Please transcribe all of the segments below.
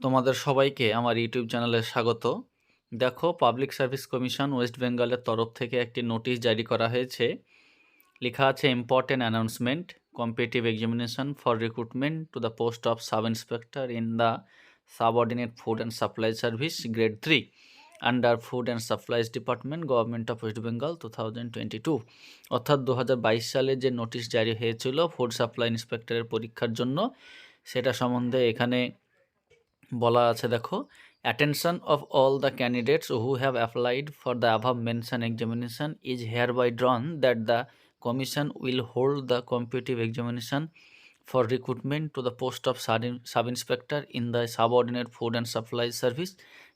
তোমাদের সবাইকে আমার ইউটিউব চ্যানেলে স্বাগত। দেখো পাবলিক সার্ভিস কমিশন ওয়েস্ট বেঙ্গলের তরফ থেকে একটি নোটিশ জারি করা হয়েছে। লেখা আছে important announcement competitive examination for recruitment to the post of sub inspector in the subordinate food and supply service grade three under food and supplies department government of West Bengal two thousand twenty two অর্থাৎ দু হাজার বাইশ সালে যে notice জারি হয়েছিল food supply ইন্সপেক্টরের পরীক্ষার জন্য, সেটা সম্বন্ধে এখানে বলা আছে, দেখো attention of all the candidates who have applied for the above mentioned examination is hereby drawn that the commission will hold the competitive examination for recruitment to the post of sub inspector in the subordinate food and supply service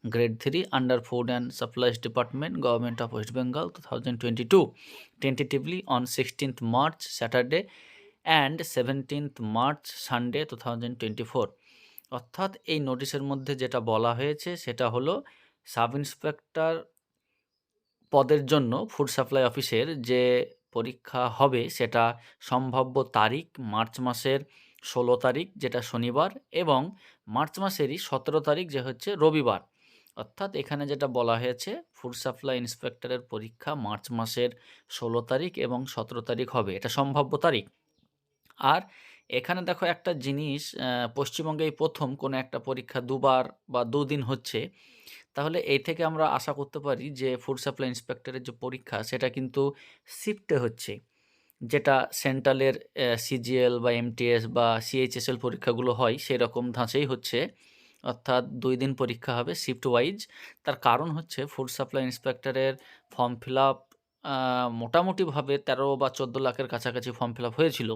grade three under food and supplies department government of West Bengal two thousand twenty two tentatively on sixteenth March Saturday and seventeenth March Sunday two thousand twenty four অর্থাৎ এই নোটিশের মধ্যে যেটা বলা হয়েছে সেটা হলো sub inspector পদের জন্য ফুড সাপ্লাই অফিসের যে পরীক্ষা হবে সেটা সম্ভাব্য তারিখ মার্চ মাসের ষোলো তারিখ, যেটা শনিবার, এবং মার্চ মাসেরই সতেরো তারিখ, যে হচ্ছে রবিবার। অর্থাৎ এখানে যেটা বলা হয়েছে, ফুড সাপ্লাই ইন্সপেক্টরের পরীক্ষা মার্চ মাসের ষোলো তারিখ এবং সতেরো তারিখ হবে। এটা সম্ভাব্য তারিখ। আর এখানে দেখো একটা জিনিস পশ্চিমবঙ্গে প্রথম কোনো একটা পরীক্ষা দুবার বা দুদিন হচ্ছে। তাহলে এই থেকে আমরা আশা করতে পারি যে ফুড সাপ্লাই ইন্সপেক্টরের যে পরীক্ষা, সেটা কিন্তু শিফটে হচ্ছে। যেটা সেন্ট্রালের সিজিএল বা এমটিএস বা সিএইচএসএল পরীক্ষাগুলো হয় সেই রকম ধাঁচেই হচ্ছে। অর্থাৎ দুই দিন পরীক্ষা হবে শিফট ওয়াইজ তার কারণ হচ্ছে ফুড সাপ্লাই ইন্সপেক্টরের ফর্ম ফিল আপ মোটামুটিভাবে তেরো বা চোদ্দ লাখের কাছাকাছি ফর্ম ফিল আপ হয়েছিল।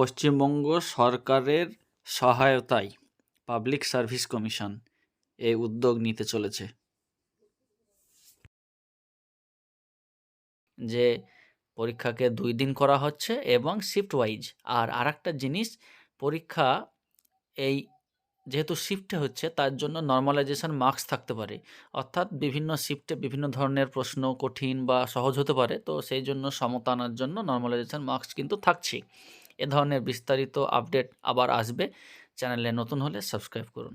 পশ্চিমবঙ্গ সরকারের সহায়তায় পাবলিক সার্ভিস কমিশন এই উদ্যোগ নিতে চলেছে। যে পরীক্ষাকে দুই দিন করা হচ্ছে এবং শিফট ওয়াইজ আর আরেকটা জিনিস, পরীক্ষা এই যেহেতু শিফটে হচ্ছে তার জন্য নর্মালাইজেশন মার্কস থাকতে পারে। অর্থাৎ বিভিন্ন শিফটে বিভিন্ন ধরনের প্রশ্ন কঠিন বা সহজ হতে পারে, তো সেই জন্য সমতা আনার জন্য নর্মালাইজেশন মার্কস কিন্তু থাকছেই এ ধরনের বিস্তারিত আপডেট আবার আসবে। চ্যানেলে নতুন হলে সাবস্ক্রাইব করুন।